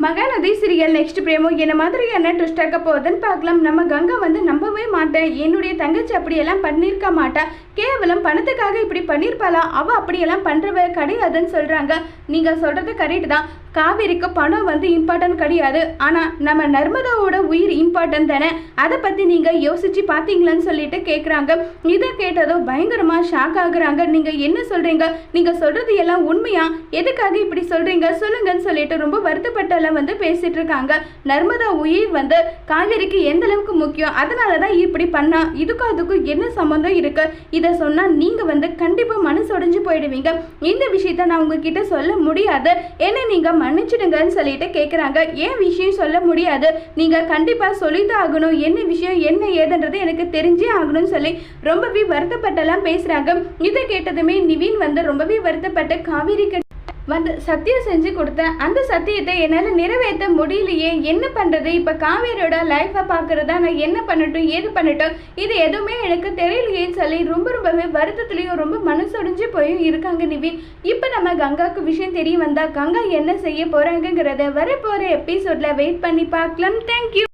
Mahanadi serial next பிரேமோ என்ன மாதிரியான twist ஆக்க போகுதுன்னு பார்க்கலாம். நம்ம கங்கா வந்து நம்பவே மாட்டேன். என்னுடைய தங்கச்சி அப்படியெல்லாம் பண்ணியிருக்க மாட்டா. கேவலம் பணத்துக்காக இப்படி பண்ணியிருப்பாளா அவள் அப்படியெல்லாம் பண்ணுறவ கிடையாதுன்னு சொல்கிறாங்க நீங்கள் சொல்கிறது கரெக்ட் தான். காவேரிக்கு பணம் வந்து இம்பார்ட்டன்ட் கிடையாது. ஆனால் நம்ம நர்மதாவோட உயிர் இம்பார்ட்டன்ட் தானே? அதை பற்றி நீங்கள் யோசிச்சு பார்த்தீங்களான்னு சொல்லிட்டு கேட்குறாங்க இதை கேட்டதும் பயங்கரமாக ஷாக் ஆகுறாங்க. நீங்கள் என்ன சொல்கிறீங்க நீங்கள் சொல்கிறது எல்லாம் உண்மையா? எதுக்காக இப்படி சொல்கிறீங்க சொல்லுங்கன்னு சொல்லிட்டு ரொம்ப வருத்தப்பட்டெல்லாம் வந்து பேசிகிட்டு இருக்காங்க. நர்மதா உயிர் வந்து காவேரிக்கு எந்த அளவுக்கு முக்கியம்? அதனால தான் இப்படி பண்ணா. இதுக்கும் அதுக்கும் என்ன சம்மந்தம் இருக்குது இதை சொன்னால் நீங்கள் வந்து கண்டிப்பாக மனசு உடஞ்சி போயிடுவீங்க. இந்த விஷயத்த நான் உங்ககிட்ட சொல்ல முடியாது. என்ன நீங்கள் மன்னிச்சிடுங்கன்னு சொல்லிட்டு கேட்குறாங்க ஏன் விஷயம் சொல்ல முடியாது? நீங்க கண்டிப்பா சொல்லித்தான் ஆகணும். என்ன விஷயம் என்ன ஏதுன்றது எனக்கு தெரிஞ்சே ஆகணும்னு சொல்லி ரொம்பவே வருத்தப்பட்டெல்லாம் பேசுறாங்க. இதை கேட்டதுமே நிவின் வந்து ரொம்பவே வருத்தப்பட்டு காவேரி வந்து சத்தியம் செஞ்சு கொடுத்தேன் அந்த சத்தியத்தை என்னால் நிறைவேற்ற முடியலையே. என்ன பண்ணுறது இப்போ காவேரியோட லைஃப்பை பார்க்குறதா நான் என்ன பண்ணட்டும்? ஏது பண்ணட்டும்? இது எதுவுமே எனக்கு தெரியலையேன்னு சொல்லி ரொம்ப ரொம்பவே வருத்தத்துலேயும் ரொம்ப மனசொடிஞ்சு போயும் இருக்காங்க நிவின் இப்போ நம்ம கங்காவுக்கு விஷயம் தெரிய வந்தால் கங்கா என்ன செய்ய போகிறாங்கங்கிறத வரப்போகிற எபிசோடில் வெயிட் பண்ணி பார்க்கலாம். தேங்க்யூ